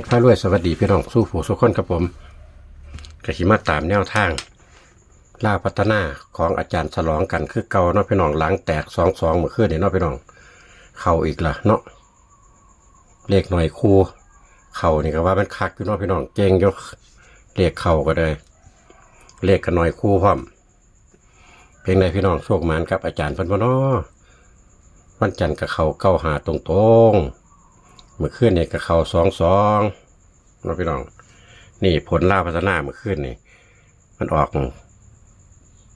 ชรพารวยสวัสดีพี่น้องสู้ผู้สุขคนกับผมกระขิมาตามแนวทางล่าพัฒนาของอาจารย์ฉลองกันคือเก่าเนาะพี่น้องหลังแตกสองสองเมื่อคืนเนี่ยเนาะพี่น้อง เข่าอีกละเนาะเลขหน่อยคูเข่านี่ก็ว่ามันคักอยู่เนาะพี่น้องเก่งยกเลขเข่าก็เลยเลขกันหน่อยคู่พร้อมเพียงใดพี่น้องโชคหมานกับอาจารย์พิ่นบ่เนาะวันจันทร์กับเขาเก้าหาตรงๆ เมื่อคืนเนี่ยกับเขาสองสองน้องพี่น้อง นี่ผลล่าพัฒนาเมื่อคืนนี่มันออก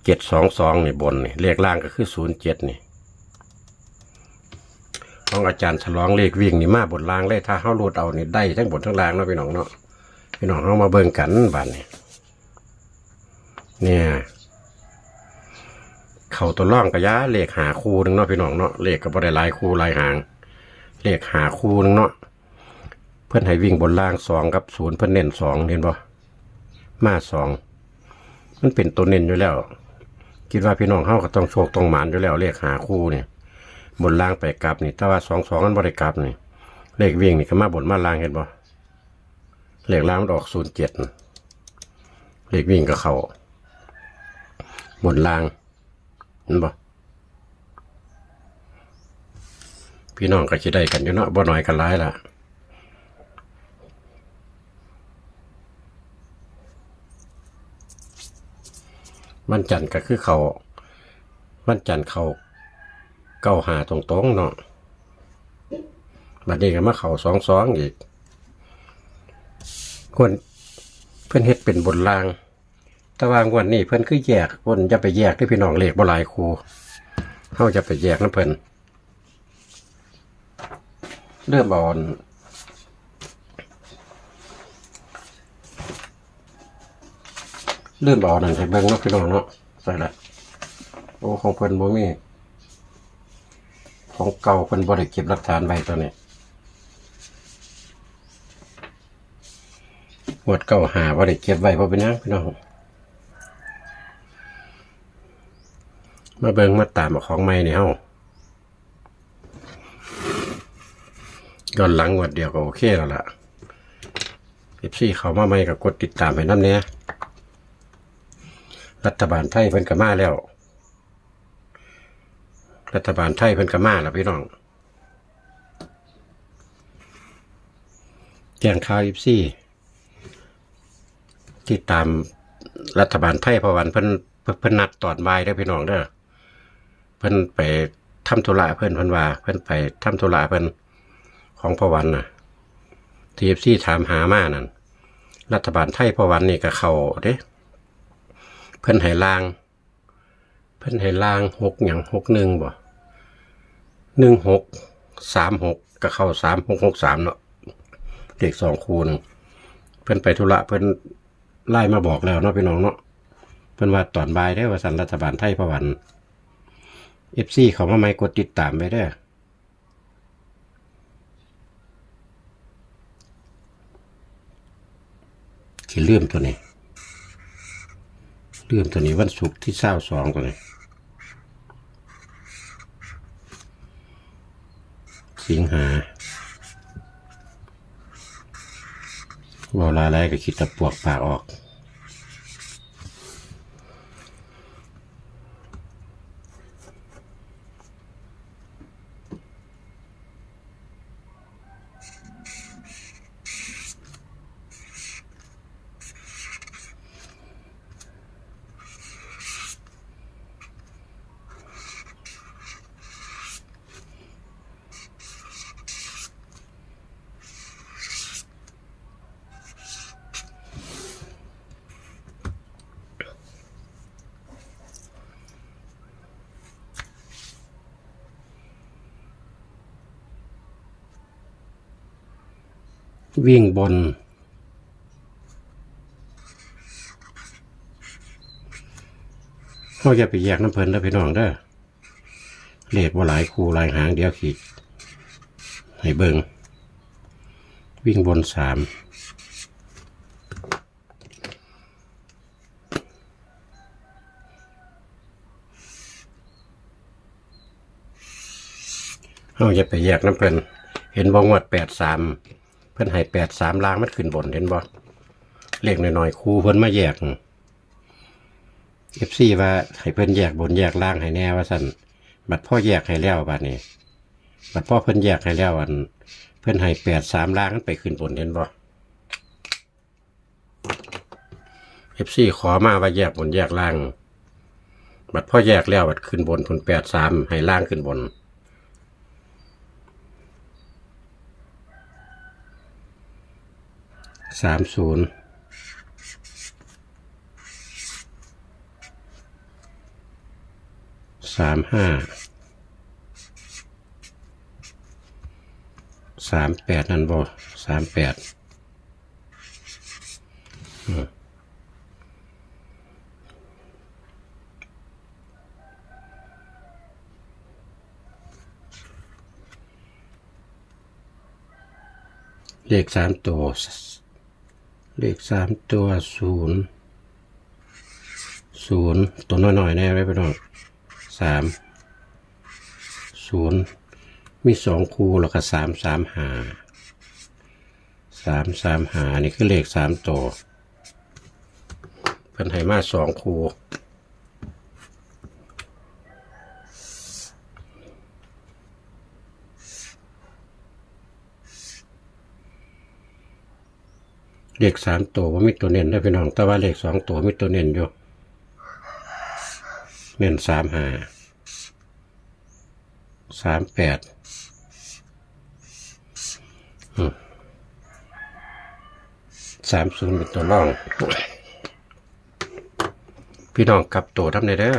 เจ็ดสองสองนี่บนนี่เลขล่างก็คือศูนย์เจ็ดนี่ของอาจารย์ฉลองเลขวิ่งนี่มาบนล่างเลยถ้าเข้ารูดเอานี่ได้ทั้งบนทั้งล่างเนาะพี่น้องเนาะพี่น้องเขามาเบิ่งกันบัดนี่เนี่ยเข่าตัวล่องกระยะเลขหาคู่หนึงเนาะพี่น้องเนาะเลขก็บ่ได้หลายคู่หลายหาง เลขหาคู่นึงเนาะเพื่อนให้วิ่งบนล่างสองกับศูนย์เพื่อนเน้นสองเห็นบ่มาสองมันเป็นตัวเน้นอยู่แล้ว คิดว่าพี่น้องเฮาก็ต้องโชคต้องหมานอยู่แล้ว เลขหาคู่เนี่ยบนล่างไปกลับนี่ถ้าว่าสองสองมันบ่ได้กลับนี่เลขวิ่งนี่ก็มาบนมาล่างเห็นบ่เลขล่างมันออกศูนย์เจ็ดเลขวิ่งก็เข้าบนล่างเห็นบ่ พี่น้องก็จะได้กันอยู่เนาะบ่น้อยกันหลายล่ะวันจันทร์ก็คือเขาวันจันทร์เขาเก้าหาตรงๆเนาะบัดนี้ก็มาเขาสองสองอีกคนเพื่อนเฮ็ดเป็นบนราง แต่ว่างวดนี้เพิ่อนคือแยกเพิ่นจะไปแยกที่พี่น้องเลขบ่หลายครูเฮาจะไปแยกนํเพิ่น เริ่มเออนเริ่มเออนนั่นให้เบิ่งเนาะพี่น้องเนาะใส่ละโอ้ของเพิ่นบ่มีของเก่าเพิ่นบ่ได้เก็บหลักฐานไว้ตอนนี้หมวดเก่าหาบ่ได้เก็บไว้เพราะเป็นยังพี่น้องมาเบิงมาตามเอาของไม่เนี่ยเฮา ย้อนหลังงวดเดียวก็โอเคแล้วล่ะเอฟซีเขามาใหม่ก็กดติดตามไปน้ำเนี้ยรัฐบาลไทยเพิ่นก็มาแล้ว รัฐบาลไทยเพิ่นก็มาแล้วพี่น้องแจ้งข่าวเอฟซีที่ตามรัฐบาลไทยพอวันเพิ่นเพิ่นนัดตอนบ่ายได้พี่น้องเด้อเพิ่นไปทำธุระเพิ่นเพิ่นว่า เพิ่นไปทำธุระเพิ่น ของพวันน่ะทีเอฟซีถามหามานั่นรัฐบาลไทยพวันนี่ก็เข้าเด้เพิ่นให้ลาง เพิ่นให้ลางหกหยังหกหนึ่งบ่หนึ่งหกสามหกก็เข้าสามหกหกสามเนาะเด็กสองคูหนึงเพิ่นไปธุระเพิ่นไล่มาบอกแล้วเนาะพี่น้องเนาะเพิ่นว่าตอนบ่ายได้ว่าสันรัฐบาลไทยพวันเอฟซีเขามาไม่กดติดตามไปได้ อขีเลื่อมตัวนี้เลื่อมตัวนี้วันศุกร์ที่เศร้าสองตัวนี้สิงหาเวลาอะไรก็คิดตะปวกปากออก วิ่งบนเขาจะไปแยกน้ำเพลินแล้วพี่น้องเด้อเลขว่าหลายคู่หลายหางเดียวขีด ให้เบิงวิ่งบนสามเขาจะไปแยกน้ำเพลินเห็นบองวัดแปดสาม เพิ่นให้แปดสามล่างมันขึ้นบนเห็นบ่เลขหน่อยๆครูเพิ่นมาแยกเอฟซีว่าให้เพิ่นแยกบนแยกล่างให้แน่ว่าสั่นบัดพ่อแยกให้แล้วบัดนี้บัดพ่อเพิ่นแยกให้แล้วอัน เพิ่นให้แปดสามล่างมันไปขึ้นบนเห็นบ่เอฟซีขอมาว่าแยกบนแยกล่าง บัดพ่อแยกแล้วบัดขึ้นบนผลแปดสามให้ล่างขึ้นบน สามศูนย์สามห้าสามแปดนั่นบ่สามแปดเลขสามตัว เลขสามตัวศูนย์ศูนย์ตัวน้อยๆแน่ไว้ไปน้อยสามศูนย์มีสองคูแล้วก็สามสามหาสามสามหานี่คือเลขสามตัวเพิ่นให้มาสองคู่ เลขสามตัวว่ามีตัวเน้นได้พี่น้อง แต่ว่าเลขสองตัวมีตัวเน้นอยู่ เน้นสามหาสามแปดสามศูนย์เป็นตัวร่อง พี่น้องกลับตัวทำในเด้อ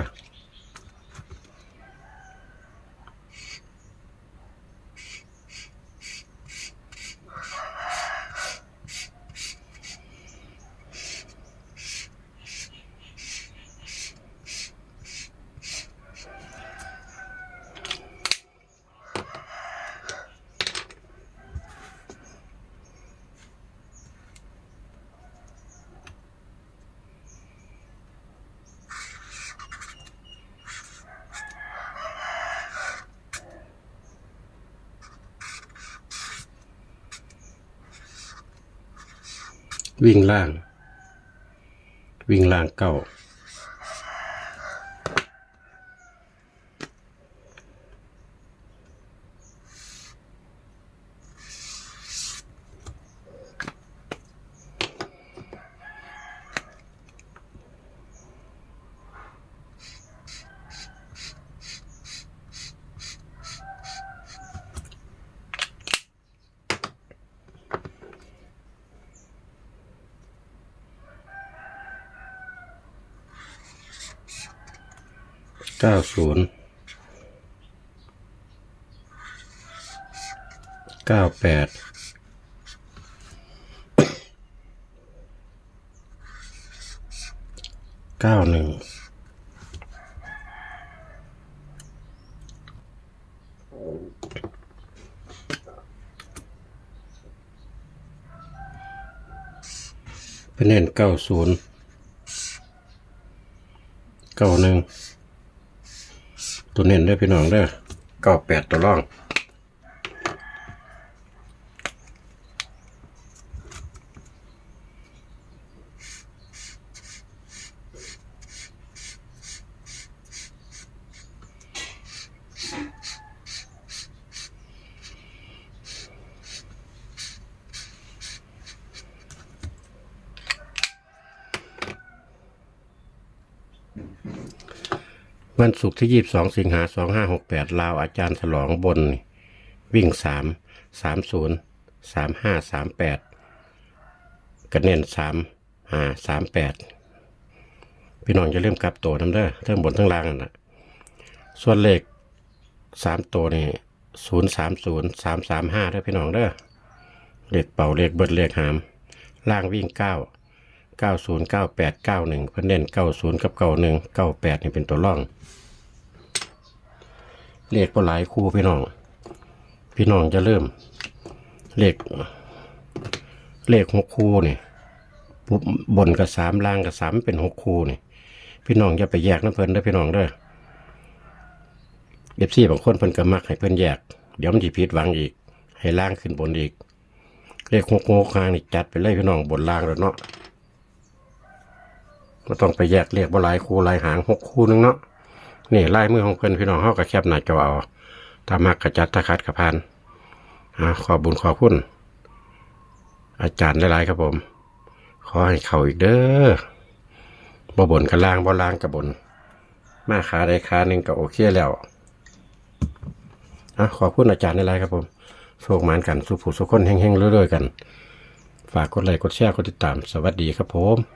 วิ่งล่าง วิ่งล่างเก้า เก้าศูนย์เก้าแปดเก้าหนึ่งเป็นเน้นเก้าศูนย์เก้าหนึ่ง ตัวเน้นได้พี่น้องเด้อเก้าแปดตัวร่อง วันศุกร์ที่ยี่สิบสองสิงหาสองห้าหกแปดลาวอาจารย์ฉลองบน วิ่งสามสามศูนย์สามห้าสามแปดกระเน้นสามห้าสามแปดพี่น้องจะเริ่มกลับตัวน้ำเด้อทั้งบนทั้งล่างนะส่วนเลขสามตัวนี่ศูนย์สามศูนย์สามสามห้าเด้อพี่น้องเด้อเลขเป่าเลขเบิดเลขหาม ล่างวิ่งเก้า ก้าเก้าศูนย์เก้าแปดเก้าหนึ่งเพื่นเน้นเก้าศูนย์กับเก้าหนึ่งเก้าแปดนี่เป็นตัวร่อง เลขก็หลายคู่พี่น้อง พี่น้องจะเริ่ม เลข เลขหกคู่นี่ปุ๊บบนกับสามล่างกับสามเป็นหกคู่นี่ พี่น้องอย่าไปแยกน้ำเพลินเด้พี่น้องเด้อเอฟซีบางคนเพิ่นก็มักให้เพิ่นแยก เดี๋ยวมันจะผิดหวังอีก ให้ล่างขึ้นบนอีก เลขหกหกคางนี่จัดไปเลยพี่น้องบนล่างแล้วเนาะ ก็ต้องไปแยกเลขบ่หลายคู่หลายหางหกคู่นึงเนาะนี่ลายมือของเพื่อนพี่น้องเฮาก็แคบหน้าจอเอาถ้ามักกระจัดถ้าคัดกระพานอ่าขอบุญขอคุณอาจารย์หลายๆครับผม ขอให้เขาอีกเด้อบ่บนกับล่างบ่ล่างกับบน มาขาใดขาหนึ่งก็โอเคแล้วอะขอบคุณอาจารย์หลายๆครับผมโชคหมานกันสุขผู้สุขคนเฮงๆเรื่อยๆกัน ฝากกดไลค์กดแชร์กดติดตาม สวัสดีครับผม